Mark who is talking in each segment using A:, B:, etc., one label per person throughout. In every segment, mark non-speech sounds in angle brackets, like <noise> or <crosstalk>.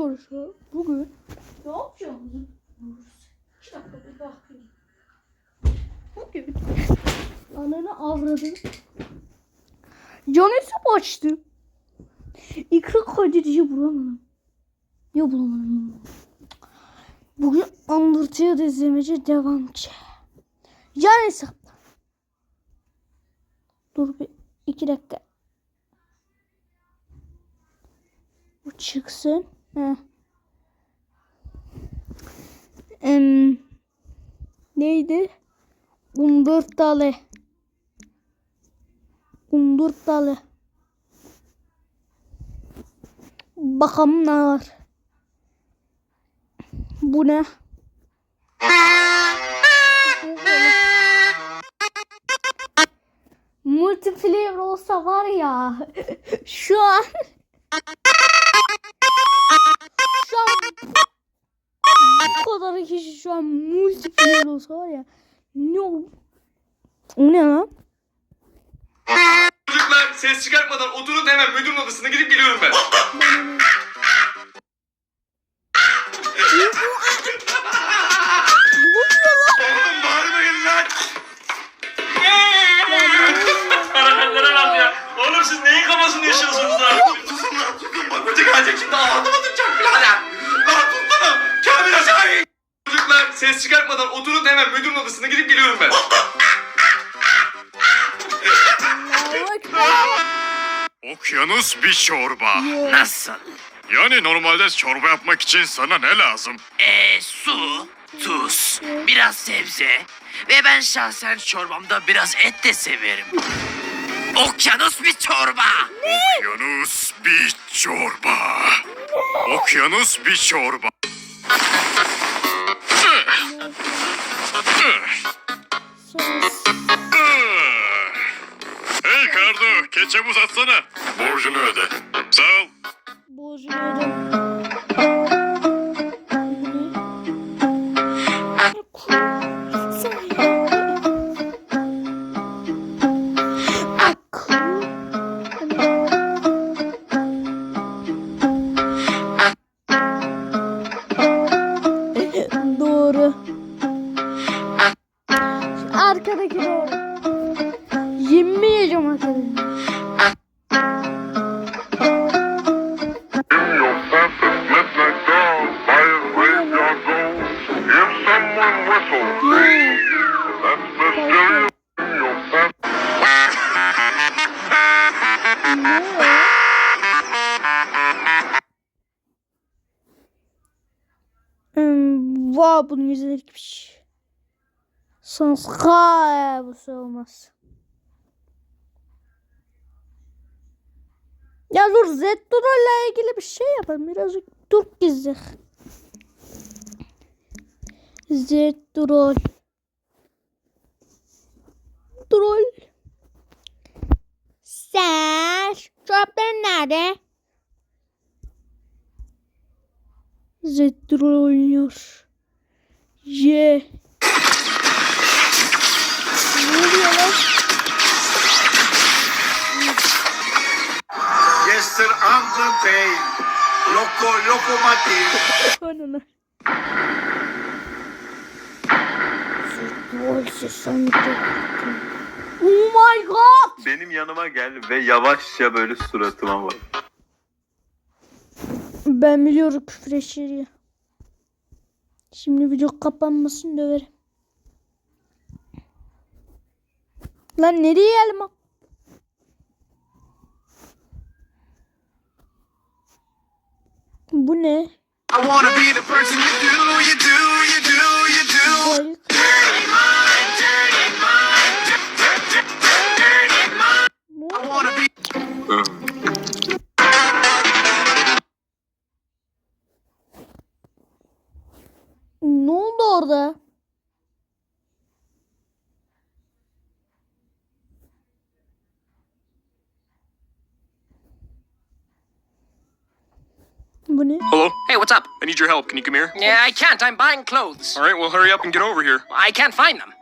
A: arkadaşlar bugün
B: Ne yapacağımızı buluruz. İki dakika bir bakayım.
A: bugün ananı avradım. Can hesap açtım. İkra kaydedici bulamadım. Ya bulamadım. Bugün Undertale izlemece devam ki. Hesap. Dur bir iki dakika. Bu çıksın. Em, neydi? Umdurtalı. Umdurtalı. Bakalım ne var. Bu ne? Multiplayer olsa var ya <laughs> şu an şu an bu kadar kişi şu an multiplayer olsa var ya ne o, o ne lan?
C: Çocuklar ses çıkartmadan oturun hemen müdürün odasına gidip geliyorum ben. Ses çıkartmadan oturun hemen müdürün odasına gidip geliyorum ben. <laughs>
D: Okyanus bir çorba.
E: Nasıl?
D: Yani normalde çorba yapmak için sana ne lazım?
E: Ee, su, tuz, biraz sebze ve ben şahsen çorbamda biraz et de severim. Okyanus bir çorba.
D: Okyanus bir çorba. Okyanus bir çorba. <laughs> Hey Kardo, keçap uzatsana. Borcunu öde. Sağ ol.
A: Borcunu ödem. Vay bunun yüzüne gitmiş. Sanskar bu şey olmaz. Ya dur Zetturo ile ilgili bir şey yapalım. Birazcık dur gizli. Zetturo. Troll. Sen çöplerin nerede? Zetturo oynuyor. Ye. Ne oluyor lan?
C: I'm the pain. Loco.
A: Zetturo sesini Oh my god.
C: Benim yanıma gel ve yavaşça böyle suratıma bak.
A: Ben biliyorum küfür eşeği. Şimdi video kapanmasın döverim. Lan nereye geldim? Bu ne?
C: I wanna be the person you do, you do, you do, you do.
A: Bu ne?
F: Hello?
G: Hey, what's up?
F: I need your help. Can you come here?
G: Yeah, I can't. I'm buying clothes.
F: All right, well, hurry up and get over here.
G: I can't find them.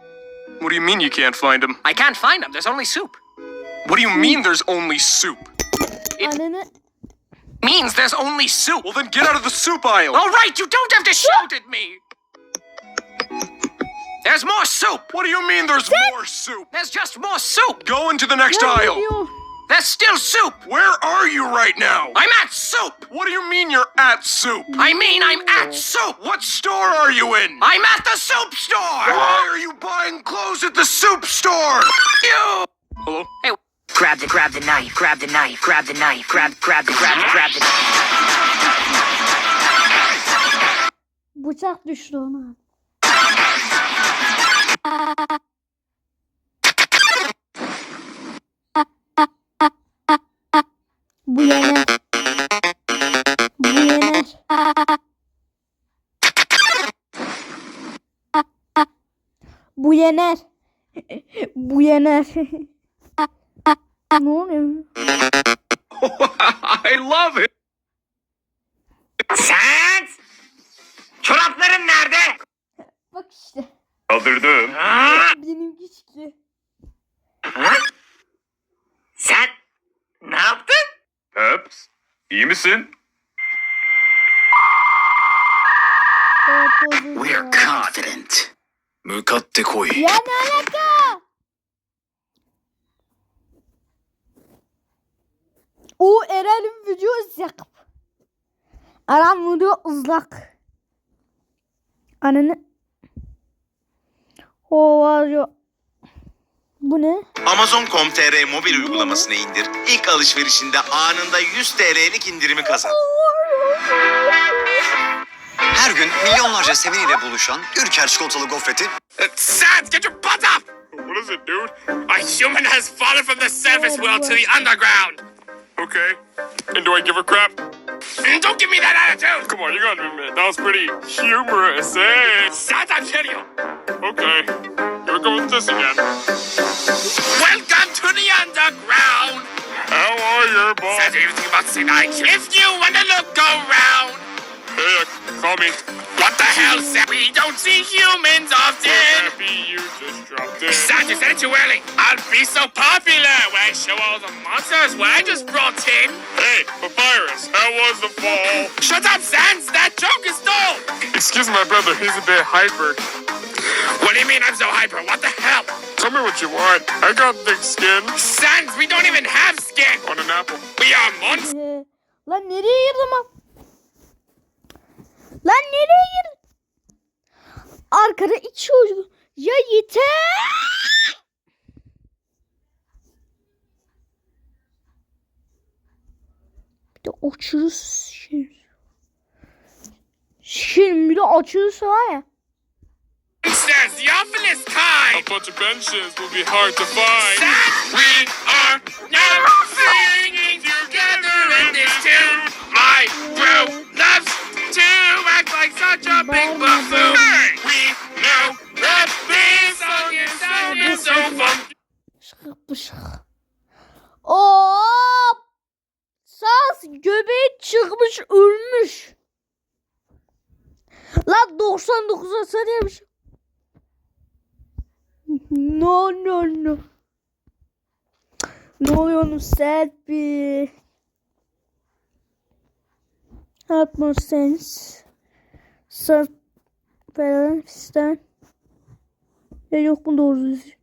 F: What do you mean you can't find them?
G: I can't find them. There's only soup.
F: What do you mean there's only soup?
A: Ananı.
G: means there's only soup.
F: Well, then get out of the soup aisle.
G: All right, you don't have to shout at me. There's more soup.
F: What do you mean there's more soup?
G: There's just more soup.
F: Go into the next
A: Ya
F: aisle.
A: gidiyor.
G: There's still soup.
F: Where are you right now?
G: I'm at soup.
F: What do you mean you're at soup?
G: I mean, I'm at soup.
F: What store are you in?
G: I'm at the soup store.
F: Why are you buying clothes at the soup store?
G: You.
F: Hello?
E: Hey, Grab the, grab the knife, grab the knife, grab the knife, grab, grab the, grab the, grab the.
A: Bıçak düştü ona. Bu yener. Bu yener. ne oluyor? <laughs>
H: I love it.
E: Sen! Çorapların nerede?
A: Bak işte.
D: Kaldırdım.
A: Benimki çıktı.
E: Sen ne yaptın?
D: Peps, iyi misin?
E: We're confident.
I: 向かってこい。
A: Ya ne alaka? O Eren'in video ızlak. Eren video ızlak. Ananı. O var ya. Bu ne?
J: Amazon.com.tr mobil uygulamasını indir. İlk alışverişinde anında 100 TL'lik indirimi kazan.
K: Her gün milyonlarca seveniyle buluşan Ülker çikolatalı gofreti
H: Sans, get your butt up!
I: What is it, dude?
H: A human has fallen from the surface world to the underground.
I: Okay. And do I give a crap?
H: And don't give me that attitude!
I: Come on, you gotta admit, that was pretty humorous, eh?
H: Sans, I'll kill you!
I: Okay. Here we go with this again.
H: Welcome to the underground!
I: How are your
H: Sans,
I: boss?
H: are you thinking about saying I If you wanna look around!
I: Hey, me.
H: What the hell, Sans? We don't see humans often!
I: Happy you just dropped in.
H: Sans, you said it too early! I'll be so popular when I show all the monsters what I just brought in!
I: Hey, Papyrus, how was the fall?
H: Shut up, Sans! That joke is stole!
I: Excuse my brother, he's a bit hyper.
H: What do you mean I'm so hyper? What the hell?
I: Tell me what you want. I got thick skin.
H: Sans, we don't even have skin!
I: On an apple?
H: We are monsters!
A: Ee, lan nereye girdim ben? Lan nereye girdim? Arkada iki çocuk. Ya yeter. Bir de açırız şey. Şimdi bir de açırız var ya.
H: Monsters, the awfulest
I: A bunch of benches will be hard to find.
H: Sans, we are now singing together in this tune! My crew big buffoon! We know that this song is so funky!
A: Hop. Saz göbeği çıkmış ölmüş. Lan 99 hasar yemiş. No no no. Ne oluyor onun selfie? Help more. Sırf falan fistan. Ya yok mu doğru düzgün?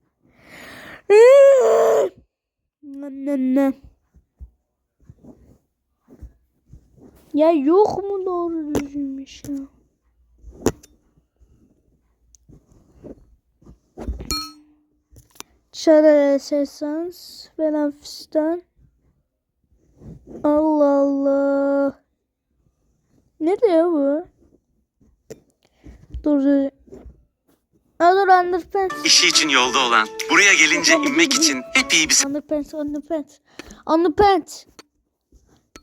A: Ya yok mu doğru düzgün bir şey? Dışarı sesans falan fistan. Allah Allah. Ne diyor bu? Dur dur underpants.
J: İşi için yolda olan, buraya gelince inmek için hep iyi bir
A: Underpants, underpants. Underpants.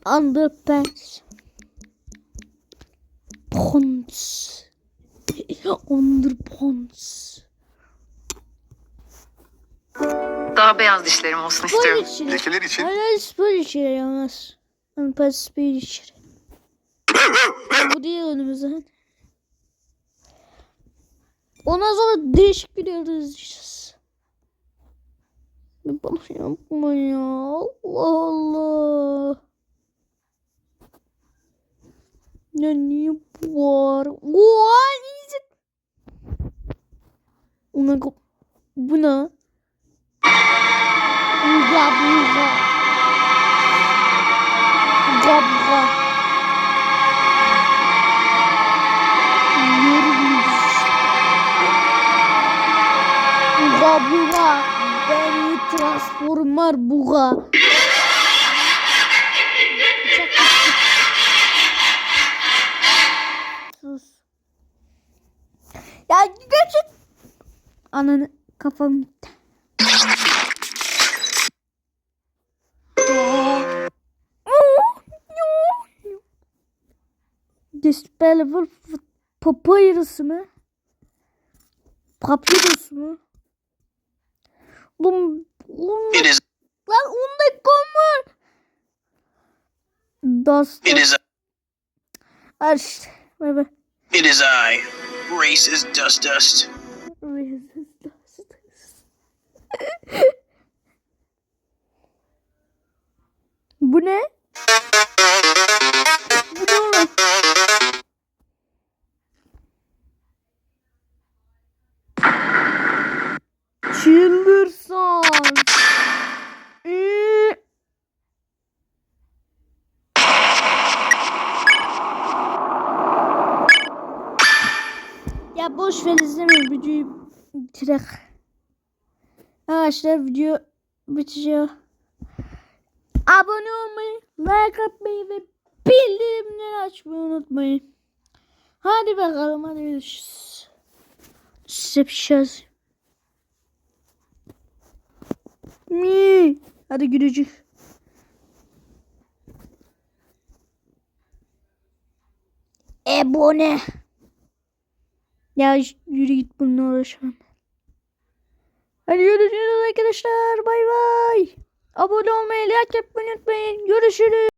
A: Underpants. Pants. Underpants.
L: Daha beyaz dişlerim olsun istiyorum.
K: lekeler için
A: Hayır, böyle içeri yalnız. Underpants böyle içeri. <laughs> Bu değil önümüzde. Ondan sonra değişik bir yerde izleyeceğiz. Bana yapma ya. Allah Allah. Ne niye var? Oha iyice. Ona bu ne? Buga buga. Buga buga. Beni transformer buga. Sus. Ya gerçek. Ananı kafam. Dispellable papyrus mı? Papyrus mu?
E: It is,
A: lan 10 dakika var. Dust.
E: it is,
A: işte. Bay bay.
E: it is I, racist dust dust. <laughs>
A: Bu ne? Ya boş ver izlemeyin videoyu bitirek. Arkadaşlar video bitiyor. Abone olmayı, like atmayı ve bildirimleri açmayı unutmayın. Hadi bakalım hadi görüşürüz. Size bir şey. Mi. Hadi gülücük. Ebone. Ya yürü git bununla uğraşamam. Hadi görüşürüz arkadaşlar. Bay bay. Abone olmayı, like yapmayı unutmayın. Görüşürüz.